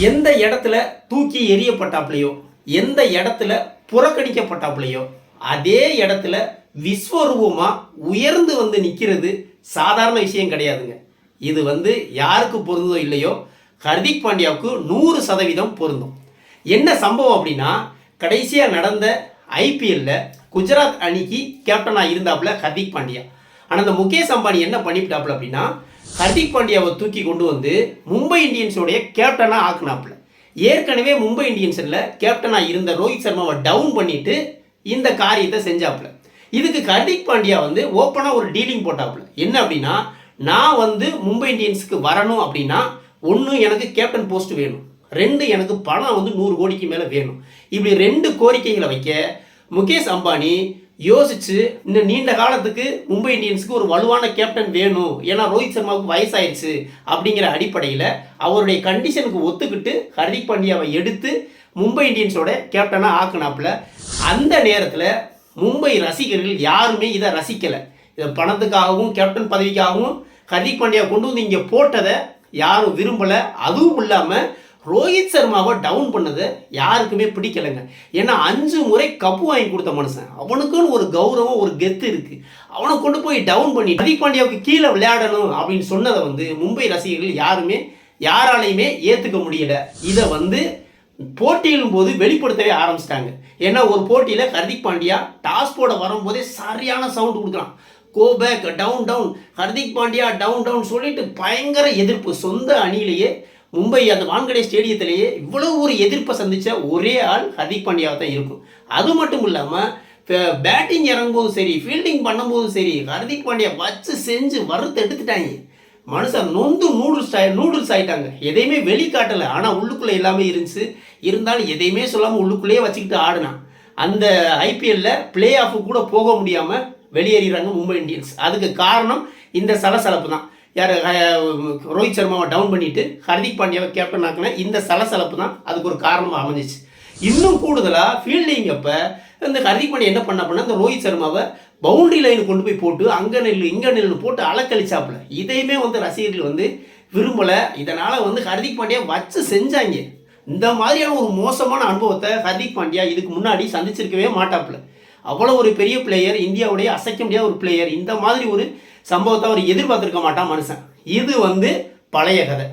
எந்த இடத்துல தூக்கி எரியப்பட்டாப்லையோ எந்த இடத்துல புறக்கணிக்கப்பட்டாப்புலையோ அதே இடத்துல விஸ்வரூபமாக உயர்ந்து வந்து நிற்கிறது சாதாரண விஷயம் கிடையாதுங்க. இது வந்து யாருக்கு பொருந்தோ இல்லையோ ஹர்திக் பாண்டியாவுக்கு நூறு சதவீதம் பொருந்தும். என்ன சம்பவம் அப்படின்னா கடைசியாக நடந்த ஐபிஎல்ல குஜராத் அணிக்கு கேப்டனாக இருந்தாப்புல ஹர்திக் பாண்டியா. ஆனால் அந்த முகேஷ் அம்பானி என்ன பண்ணிவிட்டாப்புல அப்படின்னா ஹர்திக் பாண்டியாவை தூக்கி கொண்டு வந்து மும்பை இந்தியன்ஸோடைய கேப்டனாக ஆக்குனாப்புல. ஏற்கனவே மும்பை இந்தியன்ஸில் கேப்டனாக இருந்த ரோஹித் சர்மாவை டவுன் பண்ணிட்டு இந்த காரியத்தை செஞ்சாப்புல. இதுக்கு ஹர்திக் பாண்டியா வந்து ஓப்பனாக ஒரு டீலிங் போட்டாப்புல. என்ன அப்படின்னா நான் வந்து மும்பை இந்தியன்ஸுக்கு வரணும் அப்படின்னா ஒன்று எனக்கு கேப்டன் போஸ்ட் வேணும். ரெண்டு எனக்கு பணம் வந்து நூறு கோடிக்கு மேலே வேணும். இப்படி ரெண்டு கோரிக்கைகளை வைக்க முகேஷ் அம்பானி யோசிச்சு இன்னும் நீண்ட காலத்துக்கு மும்பை இந்தியன்ஸுக்கு ஒரு வலுவான கேப்டன் வேணும். ஏன்னா ரோஹித் சர்மாவுக்கு வயசாயிருச்சு அப்படிங்கிற அடிப்படையில் அவருடைய கண்டிஷனுக்கு ஒத்துக்கிட்டு ஹர்திக் பாண்டியாவை எடுத்து மும்பை இந்தியன்ஸோட கேப்டனாக ஆக்குனாப்புல. அந்த நேரத்தில் மும்பை ரசிகர்கள் யாருமே இதை ரசிக்கலை. இதை பணத்துக்காகவும் கேப்டன் பதவிக்காகவும் ஹர்திக் பாண்டியா கொண்டு வந்து இங்கே போட்டதை யாரும் விரும்பலை. அதுவும் இல்லாமல் ரோஹித் சர்மாவை டவுன் பண்ணதை யாருக்குமே பிடிக்கலைங்க. ஏன்னா அஞ்சு முறை கப்பு வாங்கி கொடுத்த மனுஷன். அவனுக்குன்னு ஒரு கௌரவம் ஒரு கெத்து இருக்கு. அவனை கொண்டு போய் டவுன் பண்ணி ஹர்திக் பாண்டியாவுக்கு கீழே விளையாடணும் அப்படின்னு சொன்னதை வந்து மும்பை ரசிகர்கள் யாருமே யாராலையுமே ஏற்றுக்க முடியல. இதை வந்து போட்டியிடும் போது வெளிப்படுத்தவே ஆரம்பிச்சிட்டாங்க. ஏன்னா ஒரு போட்டியில் ஹர்திக் பாண்டியா டாஸ் போட வரும்போதே சரியான சவுண்ட் கொடுக்குறான். Go back down down Hardik Pandya down down சொல்லிட்டு பயங்கர எதிர்ப்பு. சொந்த அணியிலேயே மும்பை அந்த வான்கடை ஸ்டேடியத்திலேயே இவ்வளோ ஒரு எதிர்ப்பை சந்தித்த ஒரே ஆள் ஹர்திக் பாண்டியாவை தான் இருக்கும். அது மட்டும் இல்லாமல் பேட்டிங் இறங்கும்போதும் சரி ஃபீல்டிங் பண்ணும்போதும் சரி ஹர்திக் பாண்டியா வச்சு செஞ்சு வறுத்து எடுத்துட்டாங்க. மனுஷன் நொந்து நூடுல்ஸ் ஆகி நூடுல்ஸ் ஆகிட்டாங்க எதையுமே வெளிக்காட்டலை. ஆனால் உள்ளுக்குள்ளே எல்லாமே இருந்துச்சு. இருந்தாலும் எதையுமே சொல்லாமல் உள்ளுக்குள்ளேயே வச்சுக்கிட்டு ஆடினான். அந்த ஐபிஎல்ல பிளே ஆஃப் கூட போக முடியாமல் வெளியேறிடுறாங்க மும்பை இந்தியன்ஸ். அதுக்கு காரணம் இந்த சலசலப்பு தான். யார் ரோஹித் சர்மாவை டவுன் பண்ணிவிட்டு ஹர்திக் பாண்டியாவை கேப்டன் ஆக்கின இந்த சலசலப்பு தான் அதுக்கு ஒரு காரணமாக அமைஞ்சிச்சு. இன்னும் கூடுதலாக ஃபீல்டிங் அப்போ இந்த ஹர்திக் பாண்டியா என்ன பண்ண அப்படின்னா இந்த ரோஹித் சர்மாவை பவுண்டரி லைன் கொண்டு போய் போட்டு அங்கே நெல் இங்கே நெல் போட்டு அலக்கழிச்சாப்புல. இதையுமே வந்து ரசிகர்கள் வந்து விரும்பலை. இதனால் வந்து ஹர்திக் பாண்டியா வச்சு செஞ்சாங்க. இந்த மாதிரியான ஒரு மோசமான அனுபவத்தை ஹர்திக் பாண்டியா இதுக்கு முன்னாடி சந்திச்சிருக்கவே மாட்டாப்புல. அவ்வளோ ஒரு பெரிய பிளேயர் இந்தியாவுடைய அசைக்க முடியாத ஒரு பிளேயர் இந்த மாதிரி ஒரு சம்பவத்தை அவர் எதிர்பார்த்திருக்க மாட்டான் மனுஷன். இது வந்து பழைய கதை.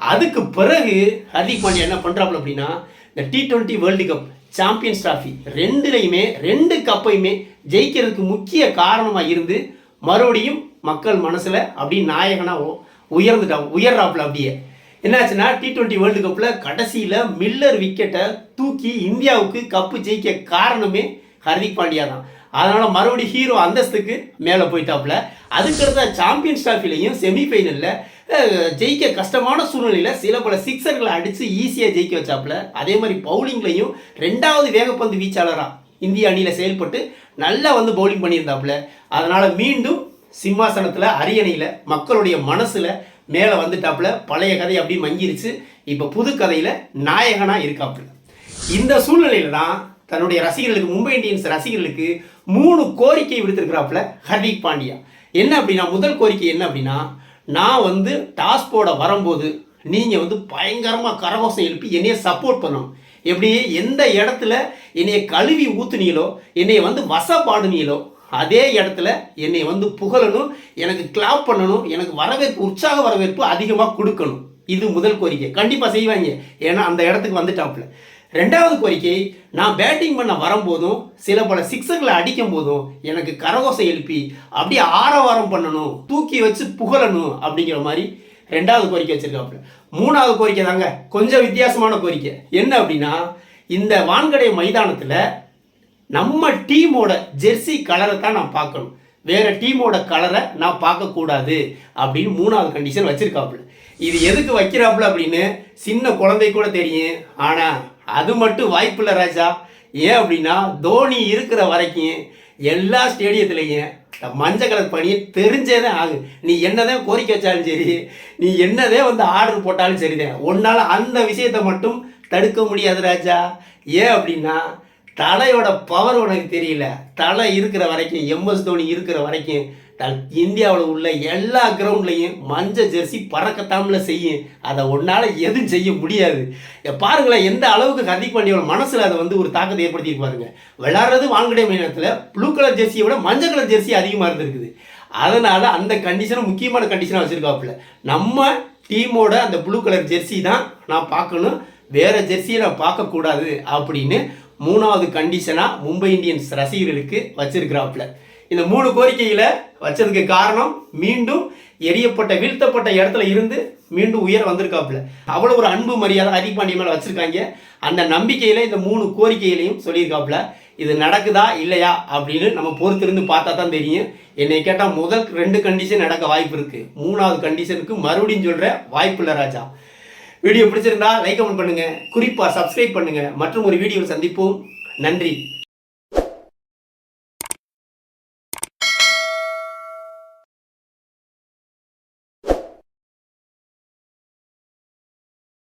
அதுக்கு பிறகு ஹர்திக் பாண்டியா என்ன பண்ணுறாப்புல அப்படின்னா இந்த T twenty world cup champions trophy ரெண்டுலையுமே ரெண்டு கப்பையுமே ஜெயிக்கிறதுக்கு முக்கிய காரணமாக இருந்து மறுபடியும் மக்கள் மனசில் அப்படி நாயகனாக உயர்ந்துட்டா உயர்றாப்புல அப்படியே. என்னாச்சுன்னா டி டுவெண்ட்டி வேர்ல்டு கப்பில் கடைசியில் மில்லர் விக்கெட்டை தூக்கி இந்தியாவுக்கு கப்பு ஜெயிக்க காரணமே ஹர்திக் பாண்டியா தான். அதனால் மறுபடியும் ஹீரோ அந்தஸ்துக்கு மேலே போயிட்டாப்புல. அதுக்கடுத்த சாம்பியன்ஸ் டிராஃபிலையும் செமிஃபைனலில் ஜெயிக்க கஷ்டமான சூழ்நிலையில் சில பல சிக்ஸர்களை அடித்து ஈஸியாக ஜெயிக்க வச்சாப்புல. அதே மாதிரி பவுலிங்லையும் ரெண்டாவது வேகப்பந்து வீச்சாளராக இந்திய அணியில் செயல்பட்டு நல்லா வந்து பவுலிங் பண்ணியிருந்தாப்புல. அதனால் மீண்டும் சிம்மாசனத்தில் அரியணையில் மக்களுடைய மனசில் மேலே வந்துட்டாப்புல. பழைய கதை அப்படி மங்கிருச்சு. இப்போ புது கதையில் நாயகனாக இருக்காப்புல. இந்த சூழ்நிலையில் தான் தன்னுடைய ரசிகர்களுக்கு மும்பை இந்தியன்ஸ் ரசிகர்களுக்கு மூணு கோரிக்கை விடுத்திருக்கிறாப்புல ஹர்திக் பாண்டியா. என்ன அப்படின்னா முதல் கோரிக்கை என்ன அப்படின்னா நான் வந்து டாஸ் போட வரும்போது நீங்கள் வந்து பயங்கரமாக கரகோசம் எழுப்பி என்னைய சப்போர்ட் பண்ணணும். எப்படி? எந்த இடத்துல என்னைய கழுவி ஊத்துனீங்களோ என்னைய வந்து வசப்பாடுனீங்களோ அதே இடத்துல என்னை வந்து புகழணும் எனக்கு கிளாப் பண்ணணும் எனக்கு வரவேற்பு உற்சாக வரவேற்பு அதிகமாக கொடுக்கணும். இது முதல் கோரிக்கை. கண்டிப்பாக செய்வாங்க. ஏன்னா அந்த இடத்துக்கு வந்துட்டாப்புல. ரெண்டாவது கோரிக்கை நான் பேட்டிங் பண்ண வரும்போதும் சில பல சிக்ஸர்களை அடிக்கும் போதும் எனக்கு கரகோசை எழுப்பி அப்படியே ஆரவாரம் பண்ணணும் தூக்கி வச்சு புகழணும் அப்படிங்கிற மாதிரி ரெண்டாவது கோரிக்கை வச்சிருக்காப்புல. மூணாவது கோரிக்கை தாங்க கொஞ்சம் வித்தியாசமான கோரிக்கை. என்ன அப்படின்னா இந்த வான்கடை மைதானத்தில் நம்ம டீமோட ஜெர்சி கலரை தான் நான் பார்க்கணும். வேற டீமோட கலரை நான் பார்க்கக்கூடாது அப்படின்னு மூணாவது கண்டிஷன் வச்சிருக்காப்புல. இது எதுக்கு வைக்கிறாப்புல அப்படின்னு சின்ன குழந்தை கூட தெரியும். ஆனால் அது மட்டும் வாய்ப்பில்லை ராஜா. ஏன் அப்படின்னா தோனி இருக்கிற வரைக்கும் எல்லா ஸ்டேடியத்துலேயும் மஞ்சள் கலர் பணி தெரிஞ்சே தான் ஆகும் நீ என்னதான் கோரிக்கை வச்சாலும் சரி நீ என்னதே வந்து ஆர்டர் போட்டாலும் சரிதான். உன்னால் அந்த விஷயத்தை மட்டும் தடுக்க முடியாது ராஜா. ஏன் அப்படின்னா தலையோட பவர் உனக்கு தெரியல. தலை இருக்கிற வரைக்கும் எம்எஸ் தோனி இருக்கிற வரைக்கும் இந்தியாவில் உள்ள எல்லா கிரவுண்ட்லையும் மஞ்சள் ஜெர்சி பறக்கத்தாமல செய்யும். அதை உன்னால் எதுவும் செய்ய முடியாது. பாருங்களேன் எந்த அளவுக்கு ஹர்திக் பாண்டியோட மனசில் அதை வந்து ஒரு தாக்கத்தை ஏற்படுத்தி பாருங்க. விளாட்றது வான்கடை மைதானத்தில் ப்ளூ கலர் ஜெர்சியை விட மஞ்சள் கலர் ஜெர்சி அதிகமாக இருந்திருக்குது. அதனால் அந்த கண்டிஷனை முக்கியமான கண்டிஷனாக வச்சுருக்காப்புல. நம்ம டீமோட அந்த ப்ளூ கலர் ஜெர்சி தான் நான் பார்க்கணும். வேறு ஜெர்சியை நான் பார்க்கக்கூடாது அப்படின்னு மூணாவது கண்டிஷனாக மும்பை இந்தியன்ஸ் ரசிகர்களுக்கு வச்சிருக்கிறாப்புல. இந்த மூணு கோரிக்கையில் வச்சதுக்கு காரணம் மீண்டும் எரியப்பட்ட வீழ்த்தப்பட்ட இடத்துல இருந்து மீண்டும் உயர் வந்திருக்காப்புல. அவ்வளோ ஒரு அன்பு மரியாதை ஹரி பாண்டிய மேலே வச்சுருக்காங்க. அந்த நம்பிக்கையில் இந்த மூணு கோரிக்கைகளையும் சொல்லியிருக்காப்புல இது நடக்குதா இல்லையா அப்படின்னு நம்ம பொறுத்திருந்து பார்த்தா தான் தெரியும். என்னை கேட்டால் முதல் ரெண்டு கண்டிஷன் நடக்க வாய்ப்பு இருக்குது மூணாவது கண்டிஷனுக்கு மறுபடியும் சொல்கிற வாய்ப்பு இல்லை ராஜா. வீடியோ பிடிச்சிருந்தா லைக் கமெண்ட் பண்ணுங்க. குறிப்பாக சப்ஸ்கிரைப் பண்ணுங்க. மற்றும் ஒரு வீடியோவில் சந்திப்போம். நன்றி.